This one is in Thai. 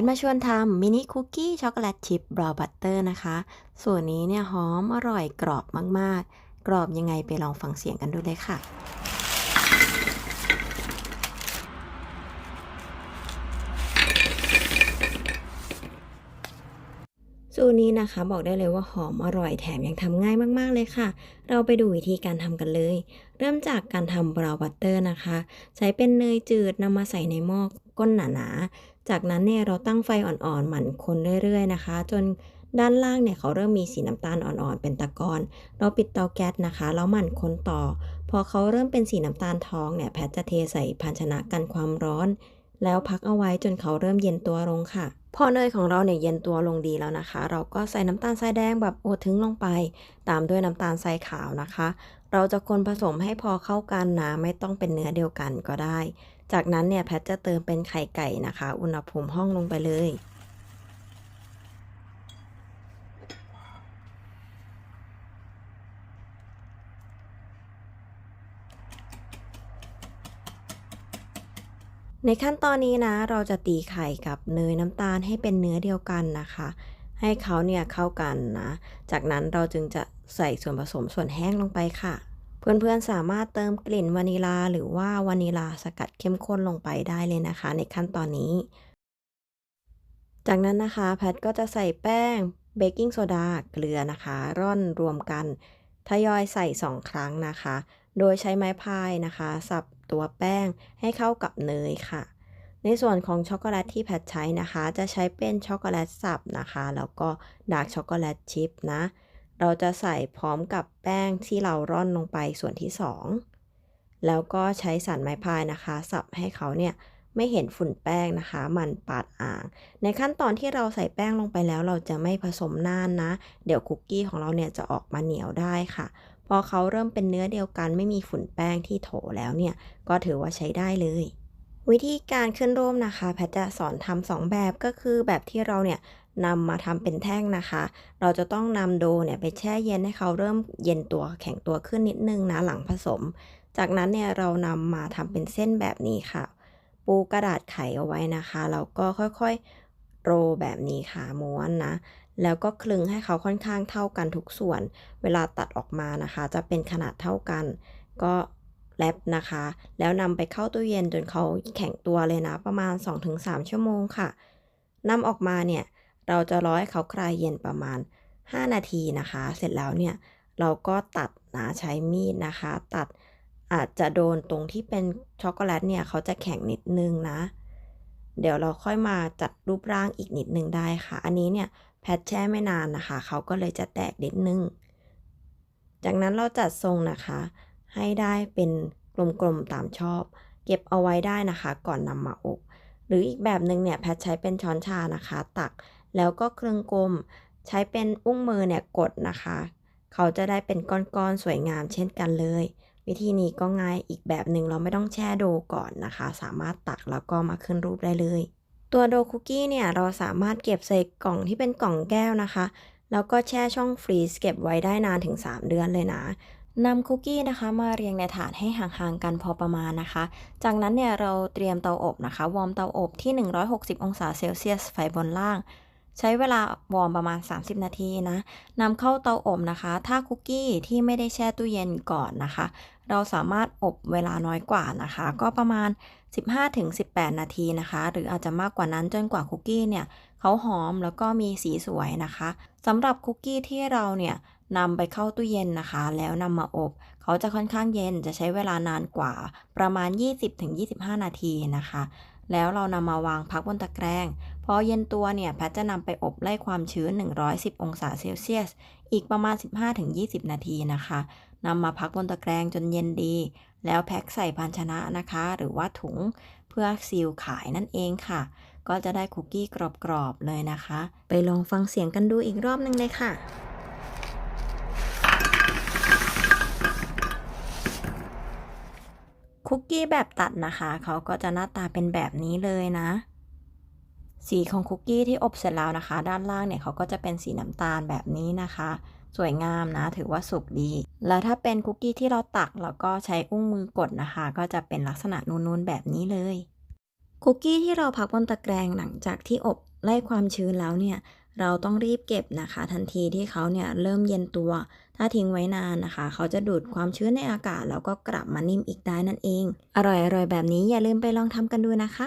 ทมาชวนทำมินิคุกกี้ช็อกโกแลตชิพบราวน์บัตเตอร์นะคะ ส่วนนี้เนี่ยหอมอร่อยกรอบมาก ๆ กรอบยังไงไปลองฟังเสียงกันดูเลยค่ะ สูตรนี้นะคะบอกได้เลยว่าหอมอร่อยแถมยังทำง่ายมากๆเลยค่ะ เราไปดูวิธีการทำกันเลย เริ่มจากการทำบราวน์บัตเตอร์นะคะ ใช้เป็นเนยจืดนำมาใส่ในหม้อก้นหนาๆ จากนั้นเนี่ยเราตั้งไฟอ่อนๆ หมั่นคนเรื่อยๆนะคะ จนด้านล่างเนี่ยเขาเริ่มมีสีน้ำตาลอ่อนๆ เป็นตะกอนเราปิดเตาแก๊สนะคะ แล้วหมั่นคนต่อ พอเขาเริ่มเป็นสีน้ำตาลทองเนี่ยแพทจะเทใส่ภาชนะกันความร้อน แล้วพักเอาไว้จนเขาเริ่มเย็นตัวลงค่ะ พอเนยของเราเนี่ยเย็นตัวลงดีแล้วนะคะ เราก็ใส่น้ำตาลทรายแดงแบบโอทึงลงไป ตามด้วยน้ำตาลทรายขาวนะคะ เราจะคนผสมให้พอเข้ากันนะไม่ต้องเป็นเนื้อเดียวกันก็ได้ จากนั้นเนี่ยแพทจะเติมเป็นไข่ไก่นะคะ อุณหภูมิห้องลงไปเลย ในขั้นตอนนี้นะ เราจะตีไข่กับเนยน้ำตาลให้เป็นเนื้อเดียวกันนะคะ ให้เขาเนี่ยเข้ากันนะ จากนั้นเราจึงจะใส่ส่วนผสมส่วนแห้งลงไปค่ะ เพื่อนๆสามารถเติมกลิ่นวานิลาหรือว่าวานิลาสกัดเข้มข้นลงไปได้เลยนะคะ ในขั้นตอนนี้ จากนั้นนะคะแพทก็จะใส่แป้งเบกกิ้งโซดาเกลือนะคะ ร่อนรวมกัน ทยอยใส่ 2 ครั้งนะคะ โดยใช้ไม้พายนะคะ สับ ตัวแป้งให้เข้ากับเนยค่ะ ในส่วนของช็อกโกแลตที่แพทใช้นะคะ จะใช้เป็นช็อกโกแลตสับนะคะ แล้วก็ดาร์กช็อกโกแลตชิพนะ เราจะใส่พร้อมกับแป้งที่เราร่อนลงไปส่วนที่ 2 แล้วก็ใช้สันไม้พายนะคะ สับให้เขาเนี่ยไม่เห็นฝุ่นแป้งนะคะ มันปาดอ่าง ในขั้นตอนที่เราใส่แป้งลงไปแล้ว เราจะไม่ผสมนานนะ เดี๋ยวคุกกี้ของเราเนี่ยจะออกมาเหนียวได้ค่ะ พอเขาเริ่มเป็นเนื้อเดียวกันไม่มีฝุ่นแป้งที่โถแล้วเนี่ย ก็ถือว่าใช้ได้เลย วิธีการขึ้นร่มนะคะ แพทจะสอนทำสองแบบก็คือแบบที่เราเนี่ยนำมาทำเป็นแท่งนะคะ เราจะต้องนำโดเนี่ยไปแช่เย็นให้เขาเริ่มเย็นตัวแข็งตัวขึ้นนิดนึงนะหลังผสม จากนั้นเนี่ยเรานำมาทำเป็นเส้นแบบนี้ค่ะ ปูกระดาษไขเอาไว้นะคะแล้วก็ค่อยๆโรแบบนี้ค่ะม้วนนะ แล้วก็คลึงให้เขาค่อนข้างเท่ากันทุกส่วน เวลาตัดออกมานะคะ จะเป็นขนาดเท่ากัน ก็แรปนะคะ แล้วนำไปเข้าตู้เย็นจนเขาแข็งตัวเลยนะ ประมาณ 2-3 ชั่วโมงค่ะนำออกมาเนี่ย เราจะรอให้เขาคลายเย็นประมาณ 5 นาทีนะคะ เสร็จแล้วเนี่ย เราก็ตัดนะใช้มีดนะคะ ตัดอาจจะโดนตรงที่เป็นช็อกโกแลตเนี่ย เขาจะแข็งนิดนึงนะ เดี๋ยวเราค่อยมาจัดรูปร่างอีกนิดนึงได้ค่ะ อันนี้เนี่ย แพทแช่ไม่นานนะคะ เขาก็เลยจะแตกนิดนึง จากนั้นเราจัดทรงนะคะ ให้ได้เป็นกลมๆตามชอบ เก็บเอาไว้ได้นะคะ ก่อนนำมาอบ หรืออีกแบบหนึ่งเนี่ยแพทใช้เป็นช้อนชานะคะ ตักแล้วก็ครึ่งกลม ใช้เป็นอุ้งมือเนี่ยกดนะคะ เขาจะได้เป็นก้อนๆสวยงามเช่นกันเลย วิธีนี้ก็ง่ายอีกแบบหนึ่งเราไม่ต้องแช่โดก่อนนะคะ สามารถตักแล้วก็มาขึ้นรูปได้เลย ตัวโดคุกกี้เนี่ยเราสามารถเก็บใส่กล่องที่เป็นกล่องแก้วนะคะ แล้วก็แช่ช่องฟรีซเก็บไว้ได้นานถึง 3 เดือนเลยนะนำคุกกี้นะคะมาเรียงในถาดให้ห่างๆกันพอประมาณนะคะ จากนั้นเนี่ยเราเตรียมเตาอบนะคะ วอร์มเตาอบที่ 160 องศาเซลเซียสไฟบนล่าง ใช้เวลาวอร์มประมาณ 30 นาทีนะนำเข้าเตาอบนะคะ ถ้าคุกกี้ที่ไม่ได้แช่ตู้เย็นก่อนนะคะ เราสามารถอบเวลาน้อยกว่านะคะ ก็ประมาณ 15-18 นาทีนะคะ หรืออาจจะมากกว่านั้นจนกว่าคุกกี้เนี่ยเขาหอมแล้วก็มีสีสวยนะคะสำหรับคุกกี้ที่เราเนี่ยนำไปเข้าตู้เย็นนะคะ แล้วนำมาอบ เขาจะค่อนข้างเย็นจะใช้เวลานานกว่าประมาณ 20-25 นาทีนะคะ แล้วเรานำมาวางพักบนตะแกรง พอเย็นตัวเนี่ยแพทจะนำไปอบไล่ความชื้น 110 องศาเซลเซียส อีกประมาณ 15-20 นาทีนะคะนำมาพักบนตะแกรงจนเย็นดี แล้วแพ็คใส่ภาชนะนะคะ หรือว่าถุงเพื่อซีลขายนั่นเองค่ะ ก็จะได้คุกกี้กรอบๆเลยนะคะ ไปลองฟังเสียงกันดูอีกรอบนึงเลยค่ะคุกกี้แบบตัดนะคะ เขาก็จะหน้าตาเป็นแบบนี้เลยนะ สีของคุกกี้ที่อบเสร็จแล้วนะคะ ด้านล่างเนี่ยเขาก็จะเป็นสีน้ำตาลแบบนี้นะคะ สวยงามนะ ถือว่าสุกดี แล้วถ้าเป็นคุกกี้ที่เราตักแล้วก็ใช้อุ้งมือกดนะคะ ก็จะเป็นลักษณะนูนๆแบบนี้เลย คุกกี้ที่เราพักบนตะแกรงหลังจากที่อบไล่ความชื้นแล้วเนี่ยเราต้องรีบเก็บนะคะ ทันทีที่เขาเนี่ยเริ่มเย็นตัว ถ้าทิ้งไว้นานนะคะ เขาจะดูดความชื้นในอากาศ แล้วก็กลับมานิ่มอีกได้นั่นเอง อร่อยๆแบบนี้อย่าลืมไปลองทำกันดูนะคะ